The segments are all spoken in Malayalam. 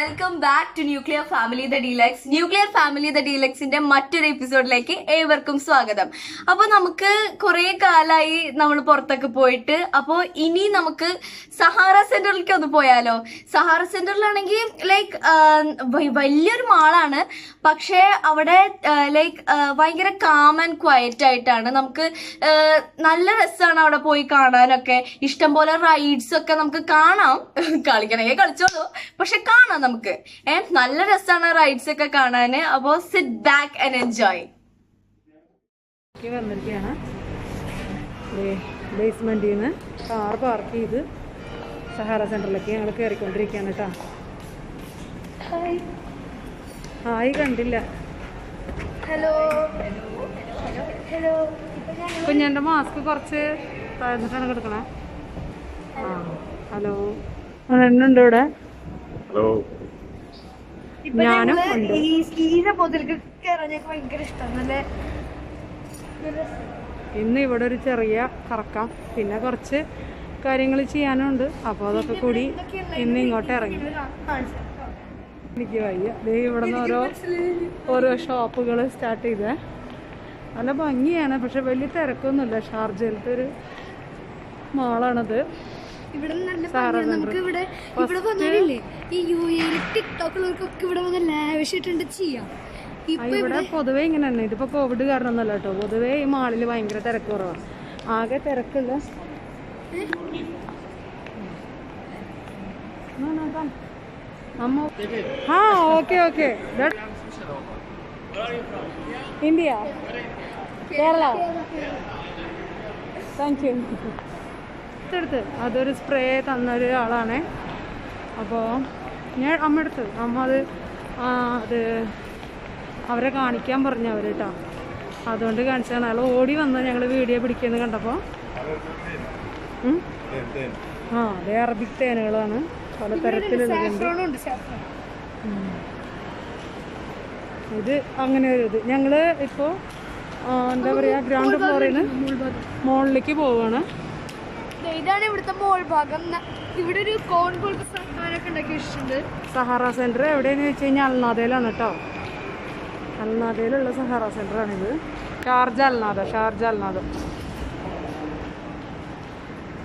welcome back to nuclear family the deluxe nuclear family the ഡീലക്സിന്റെ മറ്റൊരു എപ്പിസോഡിലേക്ക് ഏവർക്കും സ്വാഗതം. അപ്പോൾ നമുക്ക് കുറേ കാലമായി നമ്മൾ പുറത്തൊക്കെ പോയിട്ട് അപ്പോൾ ഇനി നമുക്ക് സഹാറ സെന്ററിലേക്ക് ഒന്ന് പോയാലോ? സഹാറ സെന്ററിലാണെങ്കിൽ ലൈക്ക് വലിയൊരു മാളാണ്. പക്ഷേ അവിടെ ലൈക്ക് ഭയങ്കര കാം ആൻഡ് ക്വയറ്റ് ആയിട്ടാണ്. നമുക്ക് നല്ല രസമാണ് അവിടെ പോയി കാണാനൊക്കെ. ഇഷ്ടംപോലെ റൈഡ്സ് ഒക്കെ നമുക്ക് കാണാം. കളിക്കണമെങ്കിൽ കളിച്ചോളൂ. പക്ഷെ കാണാം നമുക്ക്. ഏ നല്ല രസമാണ് റൈഡ്സ് ഒക്കെ കാണാൻ അപ്പോൾ സിറ്റ് ബാക്ക് ആൻഡ് എൻജോയ് വന്നിരിക്കുകയാണ്. ബേസ്മെന്റിൽ നിന്ന് കാർ പാർക്ക് ചെയ്ത് സഹാറ സെന്ററിലേക്ക് ഞങ്ങൾ കയറിക്കൊണ്ടിരിക്കുകയാണ് കേട്ടോ. ഹായ് കണ്ടില്ല. ഹലോ ഹലോ കുഞ്ഞന്റെ മാസ്ക് കുറച്ച് താഴ്ന്നിട്ടാണ് കിടക്കണേ. ആ ഹലോ. എണ്ണുണ്ട് ഇവിടെ? ഹലോ ഞാനും ഈ സംഭവത്തിലേക്ക് ഭയങ്കര നല്ല ഇന്ന് ഇവിടെ ഒരു ചെറിയ കറക്കാം. പിന്നെ കുറച്ച് കാര്യങ്ങൾ ചെയ്യാനുണ്ട്. അപ്പോൾ അതൊക്കെ കൂടി ഇന്ന് ഇങ്ങോട്ട് ഇറങ്ങി. എനിക്ക് വയ്യ. ദേ ഇവിടെ നിന്ന് ഓരോ ഓരോ ഷോപ്പുകൾ സ്റ്റാർട്ട് ചെയ്തേ. നല്ല ഭംഗിയാണ് പക്ഷെ വലിയ തിരക്കൊന്നുമില്ല. ഷാർജയിലത്തെ ഒരു മാളാണത്. ഇവിടെ നമുക്ക് ഇവിടെ ഇവിടെ വന്നാലില്ലേ ഈ യു എയിൽ ടിക്ടോക്കുള്ളവർക്കൊക്കെ ഇവിടെ വന്ന് ലാവിഷിട്ടുണ്ട് ചെയ്യാം. ഇവിടെ പൊതുവേ ഇങ്ങനെ തന്നെ ഇതിപ്പോ കോവിഡ് കാരണമൊന്നുമല്ല കേട്ടോ. പൊതുവേ ഈ മാളിൽ ഭയങ്കര തിരക്ക് കുറവാണ് ആകെ തിരക്കുള്ള. അമ്മ. ആ okay okay. India. Kerala. Thank you എടുത്ത് അതൊരു സ്പ്രേ തന്നൊരു ആളാണ്. അപ്പോൾ ഞാൻ അമ്മ എടുത്ത് അമ്മ അത് അത് അവരെ കാണിക്കാൻ പറഞ്ഞു അവർ കേട്ടോ അതുകൊണ്ട് കാണിച്ചതാണ്. അയാൾ ഓടി വന്ന് ഞങ്ങൾ വീഡിയോ പിടിക്കുന്നത് കണ്ടപ്പോൾ? ആ അതെ അറബിക് തേനുകളാണ്. പല തരത്തിലുള്ളത് സാഫ്രോണും ഉണ്ട് സാഫ്രോൺ ഇത് അങ്ങനെ ഒരു ഇത്. ഞങ്ങൾ ഇപ്പോൾ എന്താ പറയുക ഗ്രൗണ്ട് ഫ്ലോറിൽ നിന്ന് മുകളിലേക്ക് പോവുകയാണ് ഇതാണ് ഇവിടുത്തെ മോൾ ഭാഗം. ഇവിടെ ഒരു കോൺ പോലത്തെ സഹാരൊക്കെ ഉണ്ടാക്കി വെച്ചിട്ടുണ്ട്. സഹാറ സെന്റർ എവിടെയെന്ന് വെച്ച് കഴിഞ്ഞാൽ അൽനാദയിലാണ് കേട്ടോ. അൽനാദയിലുള്ള Sahara സെന്ററാണിത് Sharjah Al Nahda Sharjah Al Nahda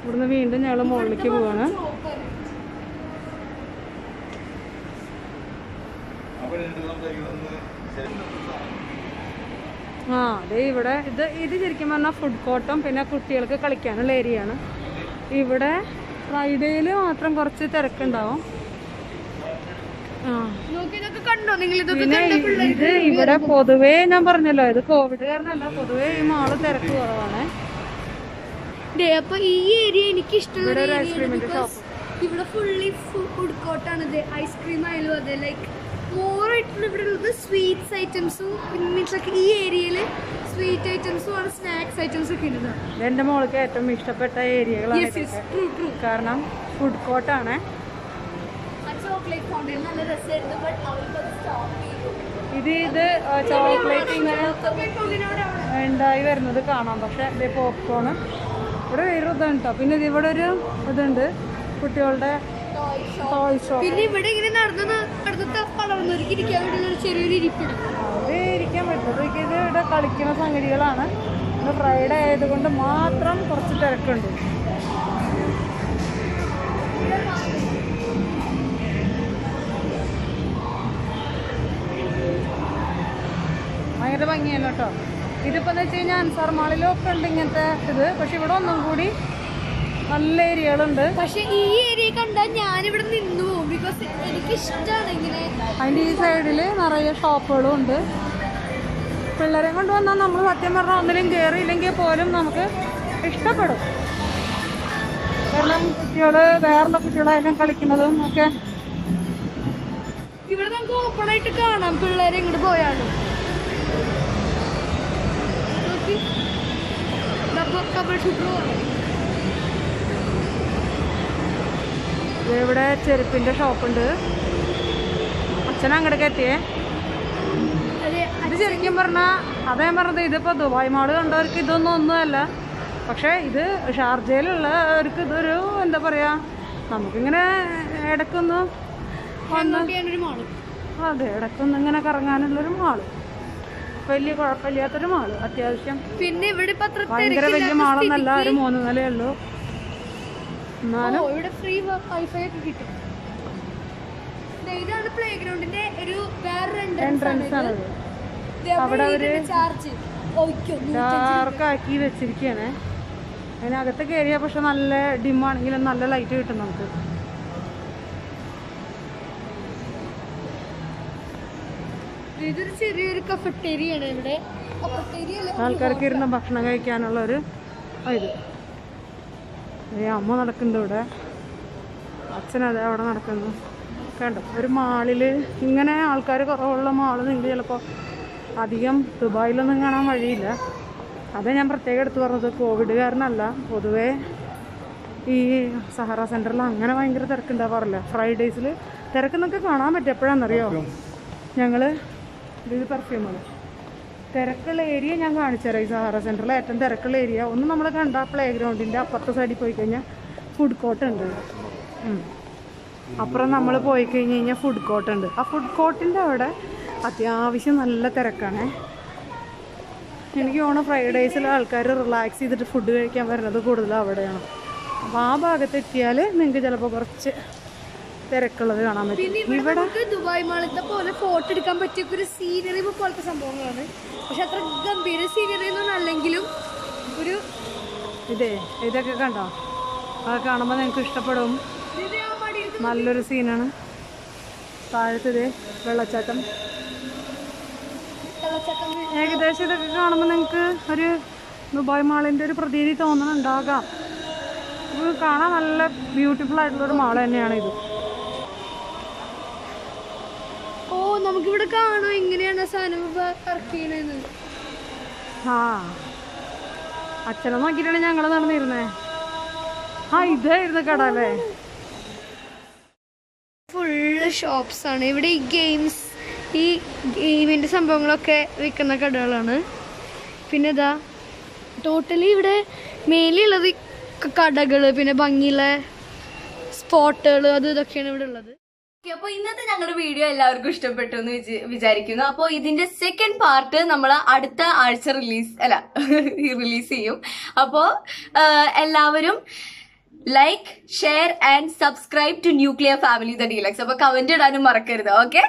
ഇവിടുന്ന് വീണ്ടും ഞങ്ങൾ മുകളിലേക്ക് പോവാണ്. ആ അതെ ഇവിടെ ഇത് ഇത് ശരിക്കും പറഞ്ഞാൽ ഫുഡ് കോർട്ടും പിന്നെ കുട്ടികൾക്ക് കളിക്കാനുള്ള ഏരിയയാണ് ഇവിടെ ഫ്രൈഡേയിൽ മാത്രം കുറച്ച് തിരക്കുണ്ടാവും. പിന്നെ ഇത് ഇവിടെ പൊതുവേ ഞാൻ പറഞ്ഞല്ലോ ഇത് കോവിഡ് കാരണമല്ല പൊതുവേ ഈ മാൾ തിരക്ക് കുറവാണ്. അപ്പൊ ഈ ഏരിയ എനിക്ക് ഇഷ്ടമുള്ള ഇവിടെ ഫുള്ളി ഫുഡ് കോർട്ടാണ് ഇത് ഐസ്ക്രീം ആയാലും അതെ ലൈക്ക് മോറായിട്ടുള്ള ഇവിടെ ഉള്ളത് സ്വീറ്റ്സ് ഐറ്റംസും മീൻസ് ഒക്കെ ഈ ഏരിയയിൽ സ്വീറ്റ് ഐറ്റംസും ആണ് സ്നാക്സ് ഐറ്റംസും ഒക്കെ ഉണ്ട് എന്റെ മോൾക്ക് ഏറ്റവും ഇഷ്ടപ്പെട്ട ഏരിയകളാണ് കാരണം ഫുഡ് കോർട്ടാണ് ഇത് ഇത് ചോക്ലേറ്റ് ഇങ്ങനെ ഉണ്ടായി വരുന്നത് കാണാം. പക്ഷെ ഇത് പോപ്കോണ് ഇവിടെ വേറെ ഇതാണ് കേട്ടോ പിന്നെ ഇത് ഇവിടെ ഒരു ഇതുണ്ട് കുട്ടികളുടെ ടോയ് ഷോപ്പ് പിന്നെ ഇവിടെ ഇങ്ങനെ നടന്ന് ചെറിയൊരു ഇരിപ്പിടും അവിടെ ഇരിക്കാൻ ഇത് ഇവിടെ കളിക്കുന്ന സംഗതികളാണ്. ഇന്ന് ഫ്രൈഡേ ആയതുകൊണ്ട് മാത്രം കുറച്ച് തിരക്കുണ്ട്. ഭയങ്കര ഭംഗിയല്ലോ കേട്ടോ. ഇതിപ്പോ എന്ന് വെച്ച് കഴിഞ്ഞാൽ അൻസാർ മാളിലൊക്കെ ഒക്കെ ഉണ്ട് ഇങ്ങനത്തെ ഇത്. പക്ഷെ ഇവിടെ ഒന്നും കൂടി നല്ല ഏരിയകളുണ്ട്. പക്ഷെ ഈ ഏരിയ കണ്ടാൽ ഞാനിവിടെ നിന്നു അതിന്റെ ഈ സൈഡിൽ നിറയെ ഷോപ്പുകളും ഉണ്ട്. പിള്ളേരെ കൊണ്ട് വന്നാൽ നമ്മൾ സത്യം പറഞ്ഞാൽ ഒന്നിലും കയറിയില്ലെങ്കിൽ പോലും നമുക്ക് ഇഷ്ടപ്പെടും. കാരണം കുട്ടികൾ വേറുള്ള കുട്ടികളായാലും കളിക്കുന്നതും ഒക്കെ. ഇവിടെ നമുക്ക് ഓപ്പൺ ആയിട്ട് കാണാം പിള്ളേരെ ഇങ്ങോട്ട് പോയാലും. ഡബിൾ- ഡബിൾ ഷൂട്ടർ പോലെ. ദേ ഇവിടെ ചെരുപ്പിന്റെ ഷോപ്പുണ്ട്. അച്ഛൻ അങ്ങോട്ടേക്ക് എത്തിയേ. അതെ ഇത് ശരിക്കും പറഞ്ഞാൽ അതേ പറഞ്ഞത് ഇതിപ്പോൾ ദുബായ് മാൾ കണ്ടവർക്ക് ഇതൊന്നും ഒന്നുമല്ല പക്ഷേ ഇത് ഷാർജയിലുള്ളവർക്ക് ഇതൊരു എന്താ പറയുക നമുക്കിങ്ങനെ ഇടയ്ക്കൊന്ന് മാൾ. അതെ ഇടയ്ക്കൊന്ന് ഇങ്ങനെ കറങ്ങാനുള്ളൊരു മാൾ. വലിയ കുഴപ്പമില്ലാത്തൊരു മാൾ അത്യാവശ്യം പിന്നെ ഇവിടെ ഭയങ്കര വലിയ മാളൊന്നല്ല ഒരു മൂന്ന് നിലയേ ഉള്ളൂ. എന്നാലും ഓ, ഇവിടെ ഫ്രീ വൈഫൈ ഒക്കെ കിട്ടും. ഇതാണ് പ്ലേ ഗ്രൗണ്ടിന്റെ ഒരു വേറൊരു എൻട്രൻസ് ആണത് അവിടെ ചാർജ് ഡാർക്കാക്കി വെച്ചിരിക്കുകയാണ് അതിനകത്ത് കയറിയാൽ പക്ഷെ നല്ല ഡിമാണെങ്കിലും നല്ല ലൈറ്റ് കിട്ടും നമുക്ക്. ഇതൊരു ചെറിയൊരു കഫറ്റേരിയാണ് ഇവിടെ. ആൾക്കാർക്ക് ഇരുന്ന് ഭക്ഷണം കഴിക്കാനുള്ള ഒരു ഇത്. ഏ അമ്മ നടക്കുന്നുണ്ട് ഇവിടെ. അച്ഛനത് അവിടെ നടക്കുന്നു. കണ്ടോ? ഒരു മാളിൽ ഇങ്ങനെ ആൾക്കാർ കുറവുള്ള മാൾ നിങ്ങൾ ചിലപ്പോൾ അധികം ദുബായിലൊന്നും കാണാൻ വഴിയില്ല. അത് ഞാൻ പ്രത്യേകം എടുത്തു പറഞ്ഞത്. കോവിഡ് കാരണമല്ല. പൊതുവേ ഈ സഹറ സെന്ററിൽ അങ്ങനെ ഭയങ്കര തിരക്കുണ്ടാവാറില്ല ഫ്രൈഡേയ്സിൽ തിരക്കെന്നൊക്കെ കാണാൻ പറ്റും എപ്പോഴാണെന്നറിയോ ഞങ്ങൾ ഇത് പെർഫ്യൂമാണ് തിരക്കുള്ള ഏരിയ ഞാൻ കാണിച്ചു തരാം ഈ സഹാറ സെന്ററിൽ ഏറ്റവും തിരക്കുള്ള ഏരിയ ഒന്ന് നമ്മൾ കണ്ട പ്ലേ ഗ്രൗണ്ടിന്റെ അപ്പുറത്തെ സൈഡിൽ പോയി കഴിഞ്ഞാൽ ഫുഡ് കോർട്ട് ഉണ്ട്. അപ്പുറം നമ്മൾ പോയി കഴിഞ്ഞ് കഴിഞ്ഞാൽ ഫുഡ് കോർട്ട് ഉണ്ട്. ആ ഫുഡ് കോർട്ടിന്റെ അവിടെ അത്യാവശ്യം നല്ല തിരക്കാണേ. എനിക്ക് തോന്നുന്നു ഫ്രൈഡേയ്സിൽ ആൾക്കാർ റിലാക്സ് ചെയ്തിട്ട് ഫുഡ് കഴിക്കാൻ വരുന്നത് കൂടുതലും അവിടെയാണ്. അപ്പോൾ ആ ഭാഗത്തെത്തിയാൽ നിങ്ങൾക്ക് ചിലപ്പോൾ കുറച്ച് തിരക്കുള്ളത് കാണാൻ പറ്റും. ഇവിടെ ദുബായ് മാളത്തെ പോലെ ഫോട്ടോ എടുക്കാൻ പറ്റിയ ഒരു സീനറി പോലത്തെ സംഭവങ്ങളാണ്. പക്ഷെ അത്ര ഗംഭീര സീനറി ഒന്നും അല്ലെങ്കിലും ഒരു ഇതേ ഇതൊക്കെ കണ്ടോ? അത് കാണുമ്പോൾ നിങ്ങൾക്ക് ഇഷ്ടപ്പെടും. നല്ലൊരു സീനാണ് താഴത്ത് ഇതേ വെള്ളച്ചാട്ടം. ഏകദേശം ഇതൊക്കെ കാണുമ്പോൾ നിങ്ങൾക്ക് ഒരു ദുബായ് മാളിന്റെ ഒരു പ്രതീതി തോന്നുന്നുണ്ടാകാം. കാണാൻ നല്ല ബ്യൂട്ടിഫുൾ ആയിട്ടുള്ളൊരു മാൾ തന്നെയാണ് ഇത്. നമുക്കിവിടെ കാണോ? എങ്ങനെയാണ് സാധനം വർക്ക് ചെയ്യണെന്ന് ആ. അച്ഛനെ നോക്കിയിട്ടാണ് ഞങ്ങൾ നടന്നിരുന്നേ. ആ ഇതായിരുന്നു കട അല്ലേ? ഫുള്ള് ഷോപ്സ് ആണ്. ഇവിടെ ഈ ഗെയിംസ് ഈ ഗെയിമിന്റെ സംഭവങ്ങളൊക്കെ വിൽക്കുന്ന കടകളാണ്. പിന്നെ ഇതാ ടോട്ടലി ഇവിടെ മേലെയുള്ളത് കടകൾ പിന്നെ ഭംഗിയുള്ള സ്പോട്ടുകൾ അത് ഇതൊക്കെയാണ് ഇവിടെ ഉള്ളത്. അപ്പൊ ഇന്നത്തെ ഞങ്ങളുടെ വീഡിയോ എല്ലാവർക്കും ഇഷ്ടപ്പെട്ടു എന്ന് വിചാരിക്കുന്നു. അപ്പോൾ ഇതിന്റെ സെക്കൻഡ് പാർട്ട് നമ്മൾ അടുത്ത ആഴ്ച റിലീസ് അല്ല റിലീസ് ചെയ്യും. അപ്പോ എല്ലാവരും like share and subscribe to nuclear family the deluxe അപ്പൊ കമന്റ് ഇടാനും മറക്കരുത് ഓക്കെ